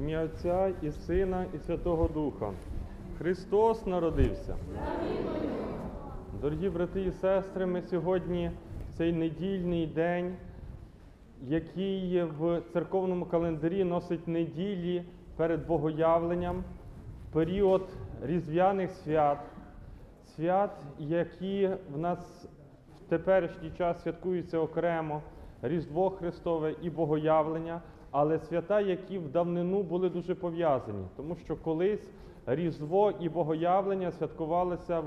ім'я Отця і Сина, і Святого Духа. Христос народився. Дорогі брати і сестри, ми сьогодні цей недільний день, який в церковному календарі носить неділі перед Богоявленням, період різдвяних свят, свят, які в нас в теперішній час святкуються окремо, Різдво Христове і Богоявлення, але свята, які в давнину були дуже пов'язані, тому що колись Різдво і Богоявлення святкувалися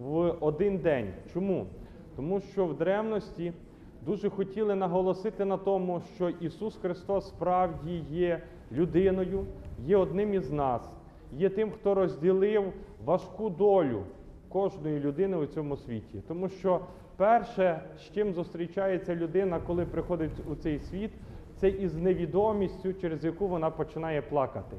в- один день. Чому? Тому що в древності дуже хотіли наголосити на тому, що Ісус Христос справді є людиною, є одним із нас, є тим, хто розділив важку долю кожної людини у цьому світі. Тому що перше, з чим зустрічається людина, коли приходить у цей світ, це із невідомістю, через яку вона починає плакати.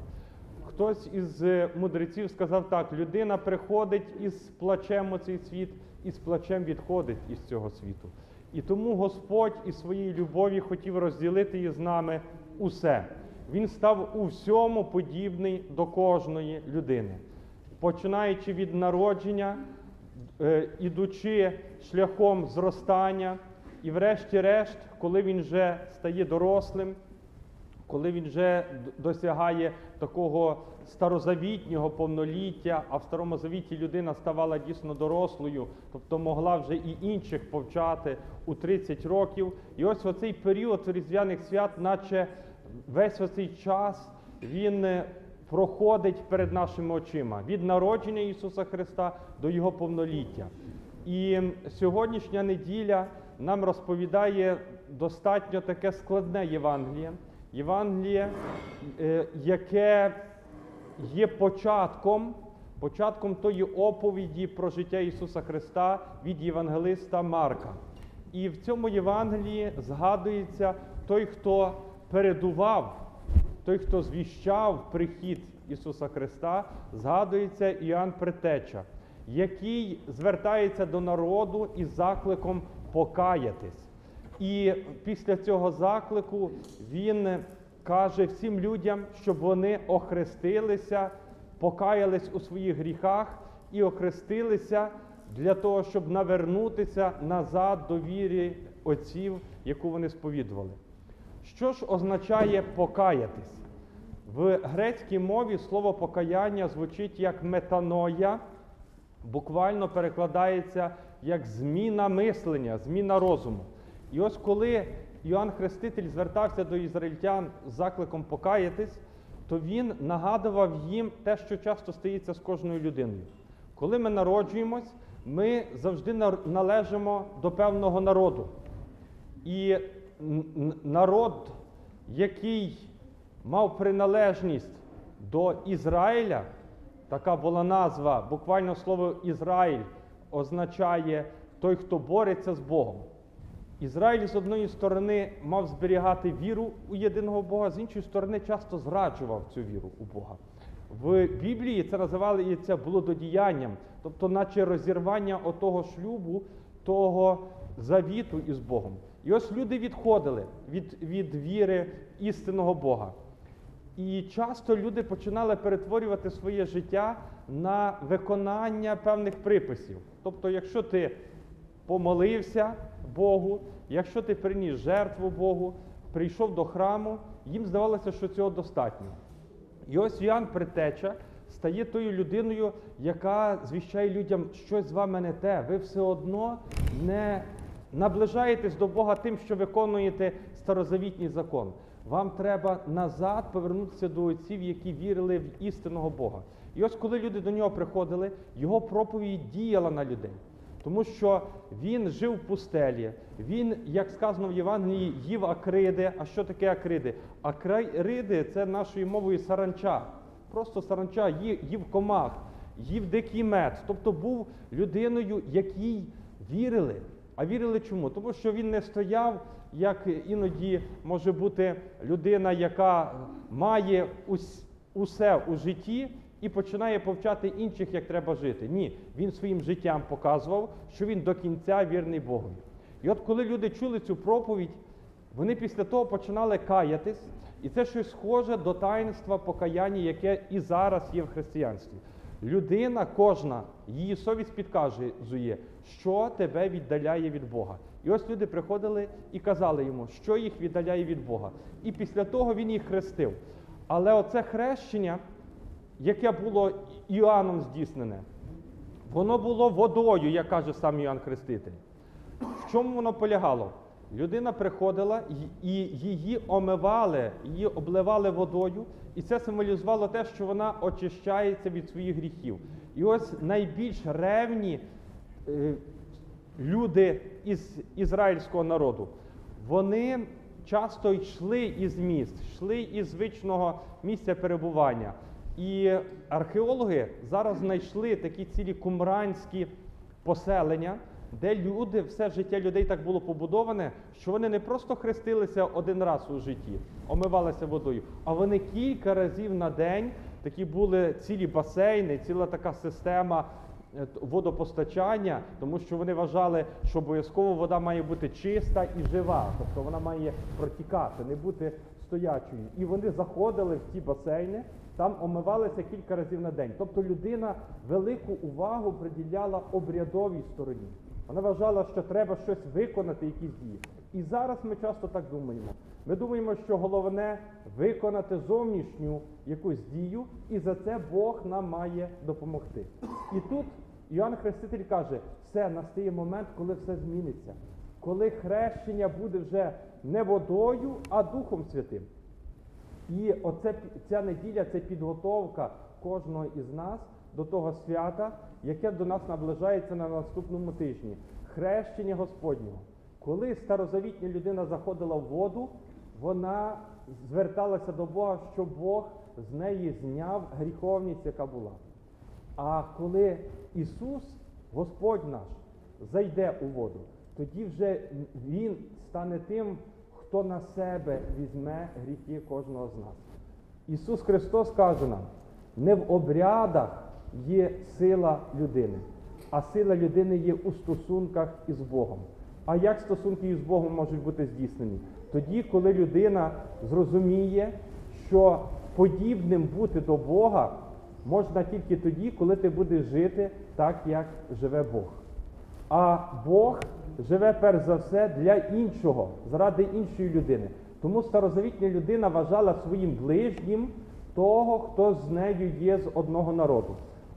Хтось із е, мудреців сказав так: людина приходить із плачем у цей світ, і з плачем відходить із цього світу. І тому Господь із своєї любові хотів розділити із нами усе. Він став у всьому подібний до кожної людини, починаючи від народження, е, ідучи шляхом зростання, і врешті-решт, коли він вже стає дорослим, коли він вже досягає такого старозавітнього повноліття, а в старому завіті людина ставала дійсно дорослою, тобто могла вже і інших повчати у 30 років. І ось оцей період різдвяних свят, наче весь оцей час, він е, проходить перед нашими очима від народження Ісуса Христа до Його повноліття. І сьогоднішня неділя нам розповідає достатньо таке складне Євангеліє. Євангеліє, е, яке є початком, початком тої оповіді про життя Ісуса Христа від Євангелиста Марка. І в цьому Євангелії згадується той, хто передував, той, хто звіщав прихід Ісуса Христа, згадується Іоанн Претеча, який звертається до народу із закликом покаятись. І після цього заклику він каже всім людям, щоб вони охрестилися, покаялись у своїх гріхах і охрестилися для того, щоб навернутися назад до віри отців, яку вони сповідували. Що ж означає покаятись? В грецькій мові слово покаяння звучить як метаноя, буквально перекладається як зміна мислення, зміна розуму. І ось коли Іоанн Хреститель звертався до ізраїльтян з закликом покаятись, то він нагадував їм те, що часто стається з кожною людиною. Коли ми народжуємось, ми завжди належимо до певного народу. І народ, який мав приналежність до Ізраїля, така була назва, буквально слово Ізраїль означає той, хто бореться з Богом. Ізраїль з одної сторони мав зберігати віру у єдиного Бога, з іншої сторони часто зраджував цю віру у Бога. В Біблії це називається блудодіянням, тобто, наче розірвання отого шлюбу, того завіту із Богом. І ось люди відходили від, від віри істинного Бога. І часто люди починали перетворювати своє життя на виконання певних приписів. Тобто, якщо ти помолився Богу, якщо ти приніс жертву Богу, прийшов до храму, їм здавалося, що цього достатньо. І ось Іоанн Притеча стає тою людиною, яка звіщає людям, щось з вами не те. Ви все одно не наближаєтесь до Бога тим, що виконуєте старозавітній закон. Вам треба назад повернутися до отців, які вірили в істинного Бога. І ось коли люди до нього приходили, його проповідь діяла на людей. Тому що він жив в пустелі. Він, як сказано в Євангелії, їв акриди. А що таке акриди? Акриди це нашою мовою саранча. Просто саранча, їв, комах, їв дикий мед. Тобто був людиною, якій вірили. А вірили чому? Тому що він не стояв, як іноді може бути людина, яка має усе у житті і починає повчати інших, як треба жити. Ні, він своїм життям показував, що він до кінця вірний Богові. І от коли люди чули цю проповідь, вони після того починали каятись, І це щось схоже до таїнства покаяння, яке і зараз є в християнстві. Людина, кожна, її совість підказує, що тебе віддаляє від Бога. І ось люди приходили і казали йому, що їх віддаляє від Бога. І після того він їх хрестив. Але оце хрещення, яке було Іоанном здійснене, воно було водою, як каже сам Іоанн Хреститель. В чому воно полягало? Людина приходила і- її омивали, її обливали водою, і це символізувало те, що вона очищається від своїх гріхів. І ось найбільш ревні е, люди із ізраїльського народу, вони часто йшли із міст, йшли із звичного місця перебування. І археологи зараз знайшли такі цілі кумранські поселення, де люди, все життя людей так було побудоване, що вони не просто хрестилися один раз у житті, омивалися водою, а вони кілька разів на день такі були цілі басейни, ціла така система е, водопостачання, тому що вони вважали, що обов'язково вода має бути чиста і жива, тобто вона має протікати, не бути стоячою. І вони заходили в ті басейни, там омивалися кілька разів на день. Тобто людина велику увагу приділяла обрядовій стороні. Вона вважала, що треба щось виконати, якісь дії. І зараз ми часто так думаємо. Ми думаємо, що головне виконати зовнішню якусь дію, і за це Бог нам має допомогти. І тут Іоанн Хреститель каже: все, настає момент, коли все зміниться, коли хрещення буде вже не водою, а Духом Святим. І оце, ця неділя це підготовка кожного із нас до того свята, яке до нас наближається на наступному тижні. Хрещення Господнього. Коли старозавітня людина заходила в воду, вона зверталася до Бога, щоб Бог з неї зняв гріховність, яка була. А коли Ісус, Господь наш, зайде у воду, тоді вже Він стане тим, хто на себе візьме гріхи кожного з нас. Ісус Христос каже нам, не в обрядах є сила людини, а сила людини є у стосунках із Богом. А як стосунки із Богом можуть бути здійснені? Тоді, коли людина зрозуміє, що подібним бути до Бога можна тільки тоді, коли ти будеш жити так, як живе Бог. А Бог живе перш за все для іншого, заради іншої людини. Тому старозавітня людина вважала своїм ближнім того, хто з нею є з одного народу.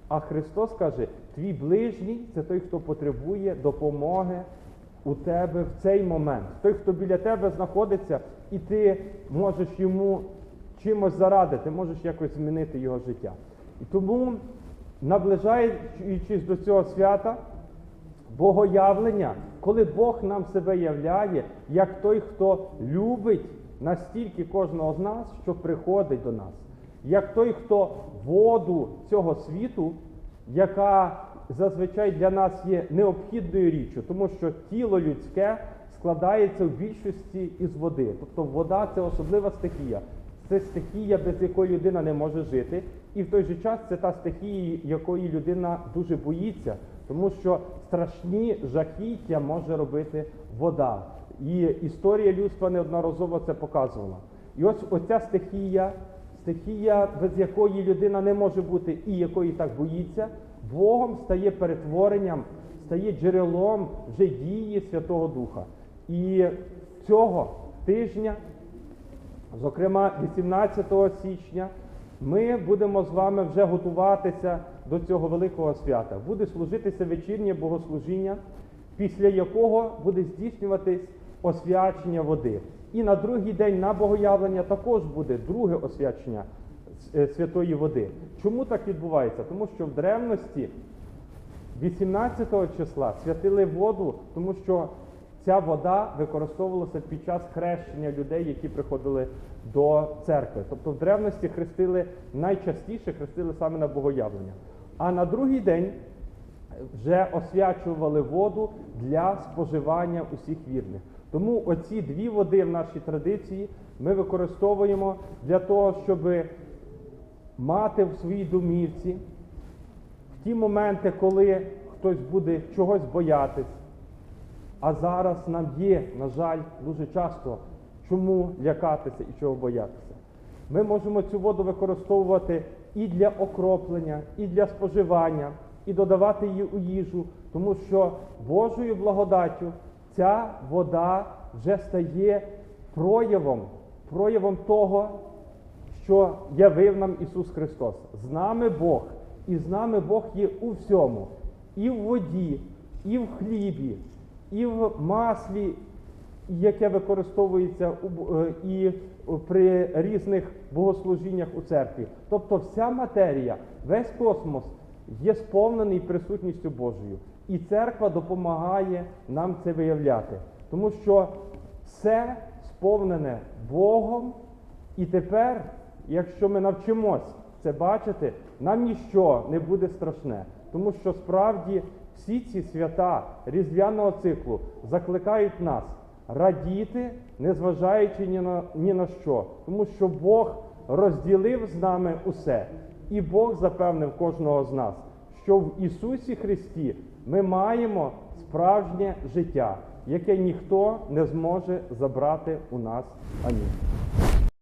А Христос каже: твій ближній це той, хто потребує допомоги у тебе в цей момент. Той, хто біля тебе знаходиться, і ти можеш йому чимось зарадити, можеш якось змінити його життя. І тому, наближаючись до цього свята, богоявлення, коли Бог нам себе являє, як той, хто любить настільки кожного з нас, що приходить до нас, як той, хто воду цього світу, яка зазвичай для нас є необхідною річчю, тому що тіло людське складається в більшості із води. Тобто вода це особлива стихія. Це стихія, без якої людина не може жити, і в той же час це та стихія, якої людина дуже боїться, тому що страшні жахіття може робити вода. І історія людства неодноразово це показувала. І ось оця стихія, стихія, без якої людина не може бути і якої так боїться, Богом стає перетворенням, стає джерелом вже дії Святого Духа. І цього тижня Зокрема, 18 січня ми будемо з вами вже готуватися до цього великого свята. Буде служитися вечірнє богослужіння, після якого буде здійснюватись освячення води. І на другий день на богоявлення також буде друге освячення е, святої води. Чому так відбувається? Тому що в древності 18 числа святили воду, тому що ця вода використовувалася під час хрещення людей, які приходили до церкви. Тобто в древності хрестили найчастіше хрестили саме на богоявлення. А на другий день вже освячували воду для споживання усіх вірних. Тому оці дві води в нашій традиції ми використовуємо для того, щоб мати в своїй домівці в ті моменти, коли хтось буде чогось боятись. А зараз нам є, на жаль, дуже часто чому лякатися і чого боятися. Ми можемо цю воду використовувати і для окроплення, і для споживання, і додавати її у їжу, тому що Божою благодаттю ця вода вже стає проявом, проявом того, що явив нам Ісус Христос. З нами Бог, і з нами Бог є у всьому, і в воді, і в хлібі, і в маслі, яке використовується е, і при різних богослужіннях у церкві. Тобто вся матерія, весь космос є сповнений присутністю Божою. І церква допомагає нам це виявляти. Тому що все сповнене Богом, і тепер, якщо ми навчимось це бачити, нам ніщо не буде страшне. Тому що справді всі ці свята різдвяного циклу закликають нас радіти, незважаючи ні на, ні на що. Тому що Бог розділив з нами усе. І Бог запевнив кожного з нас, що в Ісусі Христі ми маємо справжнє життя, яке ніхто не зможе забрати у нас. Амінь.